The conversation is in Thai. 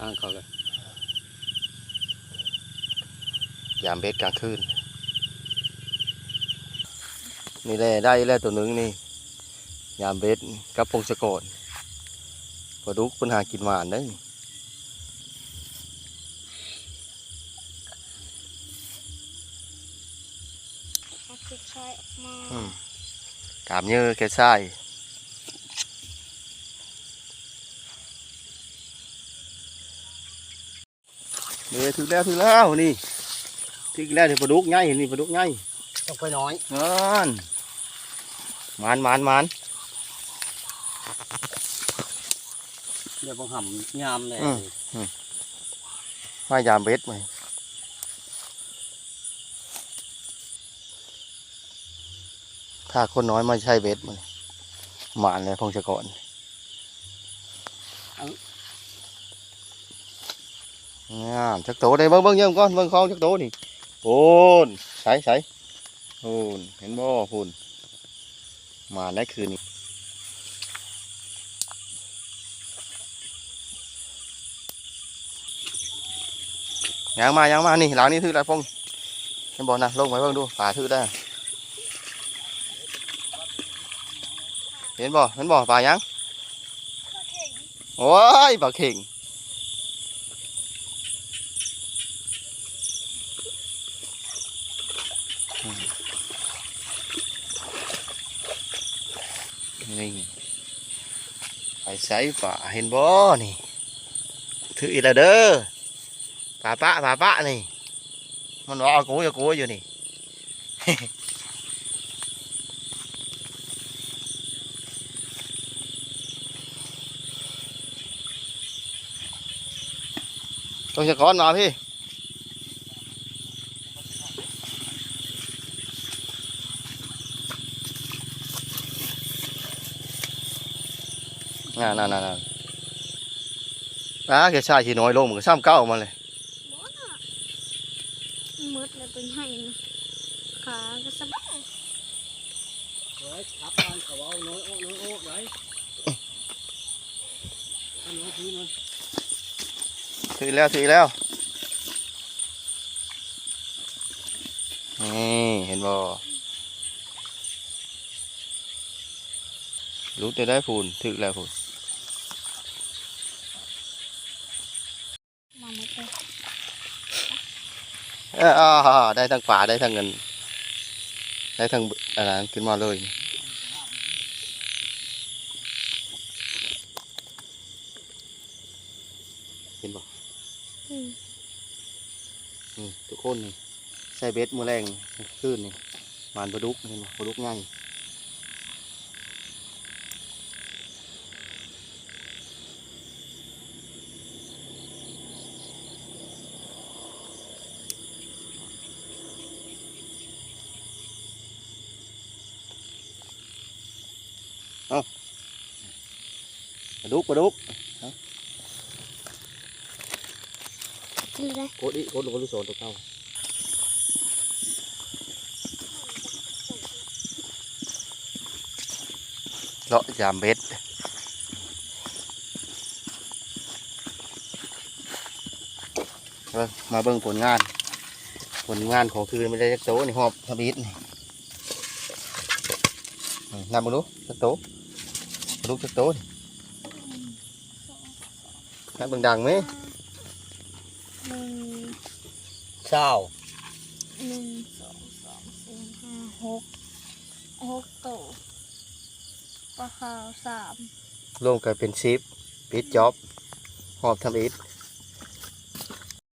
อ่างเขาเลย ยามเบ็ดกลางคืน นี่แหละได้แล้วตัวหนึงนี่ ยามเบ็ดกับพงศกรปลาดุกปัญหากินหวานได้อเอาเก็บใช้ออกมาอืมกามเยอะแค่ไส้ เดี๋ยวถึงแล้วถึงแล้วนี่ถึงแล้วนี่ปลาดุกง่ายนี่ปลาดุกง่ายต้องไปน้อยนั่นหมานหมานหมานเดี๋ยวผมหำยามเลยมายามเบ็ดไหมถ้าคนน้อยมาใช้เบ็ดมันหมานเลยพงศกร งามจักโตได้เบิ่งบิ่งเยี่ยมก่อนบิ่งของจักโตนี่โอ้นใส่ใส่โอ้นเห็นบ่พูนมานได้คืนนี้ยังมายังมานี่หลังนี้ถืออะไรพงเห็นบ่นะลงไปเบิ่งดูป่าถือได้ เห็นบ่เห็นบ่ป่ายังโอ้ยปลาเข่ง นี่ไปใส่ป่าเห็นบ่นี่ถืออีกแล้วเด้อป่าปะป่าปะนี่ มันว่าเอากูเอากูอยู่นี่ต้องจะ ก้อนมาพี่น่าน่าน่าน่าอ่าแกชายที่น้อยลงมันก็ซ้ำเก้าออกมาเลยบ้าน่ะมืดเลยเป็นให้นะขาก็สบายเฮ้ยทับบ้านเขาเอาน้อยโอ้น้อยโอ้ไหนอันน้อยพื้นมันถือแล้วถือแล้วนี่เห็นบ่รู้จะได้พูนถือแล้วพูน มาหมดเลย เอ้ออ่าได้ทั้งป่าได้ทั้งเงิน ได้ทั้งอะไรขึ้นมาเลยเห็นบ่อืมนี่ทุกคนนี่ใส่เบ็ดมือแรงขึ้นนี่มานปลาดุกเห็นบ่ปลาดุกง่าย ปลาดุกปลาดุกกินเลยโคตรอีโคตรลงลูกโซนตัวเก้าเลาะยามเบ็ดเบิ่งมาเบิ่งผลงาน ผลงานของคืนไม่ได้จักโตนี่หอบทบิดนี่อืมนำมาดูจักโต มาดูจักโตนี่นับเบิ่งดังไหมหนึ่งเช้าหนึ่งสองสามสี่ห้าหกหกตัวปลาขาวสามรวมกันเป็นชิปปิดจ็อบหอบทำอิฐ